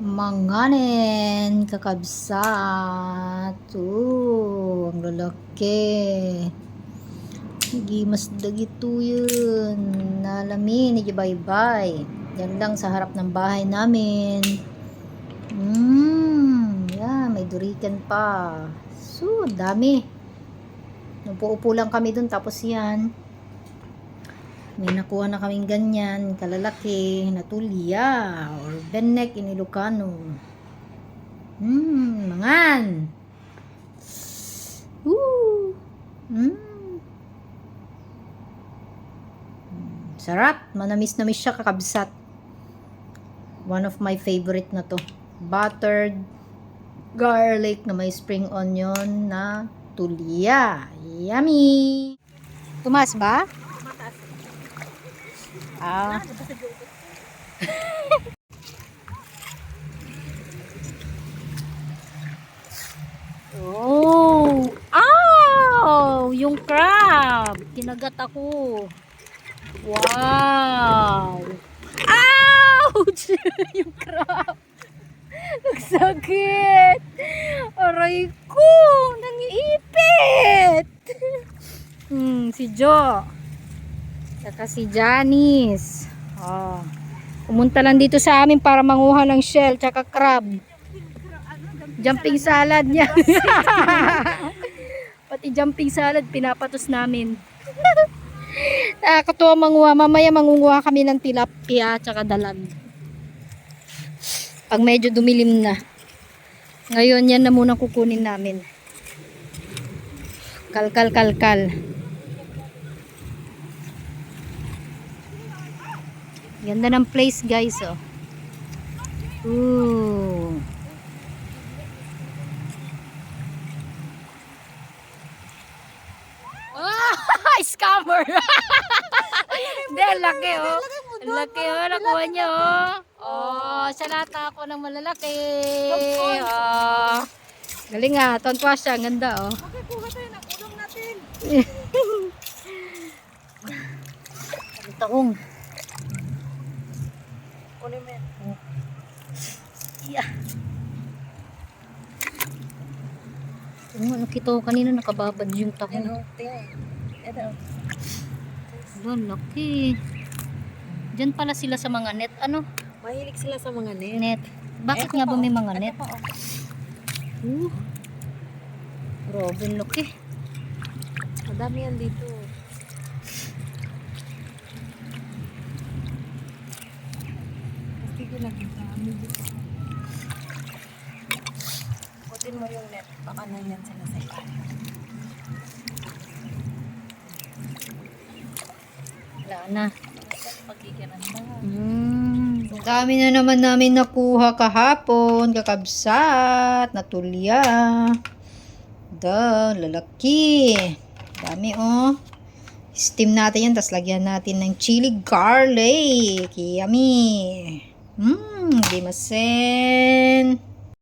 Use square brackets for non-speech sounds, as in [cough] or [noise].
Manganen, kakabsat. Oo, ang lalaki. Hindi mas dagito yun. Nalamin, hindi bye-bye. Yan lang sa harap ng bahay namin. Mmm, yeah, may durikan pa. So, dami. Napuupo lang kami dun, tapos yan. May nakuha na kaming ganyan, kalalaki, na tulya, or benek in Ilocano. Hmm, mangan. Woo! Hmm. Sarap. Manamis-namis siya kakabsat. One of my favorite na to. Buttered garlic na may spring onion na tulya. Yummy! Tumas ba? Ah. oh! Ow! Yung crab! Kinagat ako. Wow! Ouch! [laughs] yung crab! Nagsakit! Aray ko! Nangiipit! hmm, si Jo. Saka si Janice. Oh. Pumunta lang dito sa amin para manguha ng shell tsaka crab. Jumping salad niya. [laughs] Pati jumping salad pinapatos namin. [laughs] Nakakatuwa manguha. Mamaya mangunguha kami ng tilapia tsaka dalag. Pag medyo dumilim na. Ngayon yan na muna kukunin namin. Kalkal kalkal. Ganda ng place guys oh. Ooh. Ah, [laughs] scammer. [laughs] Hindi, laki oh. Laki oh, nakuha niya oh. Oh, siya nata ako ng malalaki. Oh. Galing ah, tontuwa siya, ang ganda oh. Kuha tayo ng ulong natin. [laughs] Ang taong. Kunin mo yan. Yeah. Ano, nakita ko kanina nakababad yung Yan tahong. o. Tingnan. Ito. Ba, laki. Diyan pala sila sa mga net. Ano? Mahilig sila sa mga net. Net. Bakit Ito nga ba may oh. mga Ito net? pa, oh. Uh. Grabe, laki. Madami yan dito. Kasi ko nakita. dito. Putin mo yung net. Baka na sila sa ilalim. Wala na. Mo. Hmm. Dami na naman namin nakuha kahapon. Kakabsat. Natulya. Da, lalaki. Dami oh. Steam natin yan. Tapos lagyan natin ng chili garlic. Yummy. Mmm, gimasen.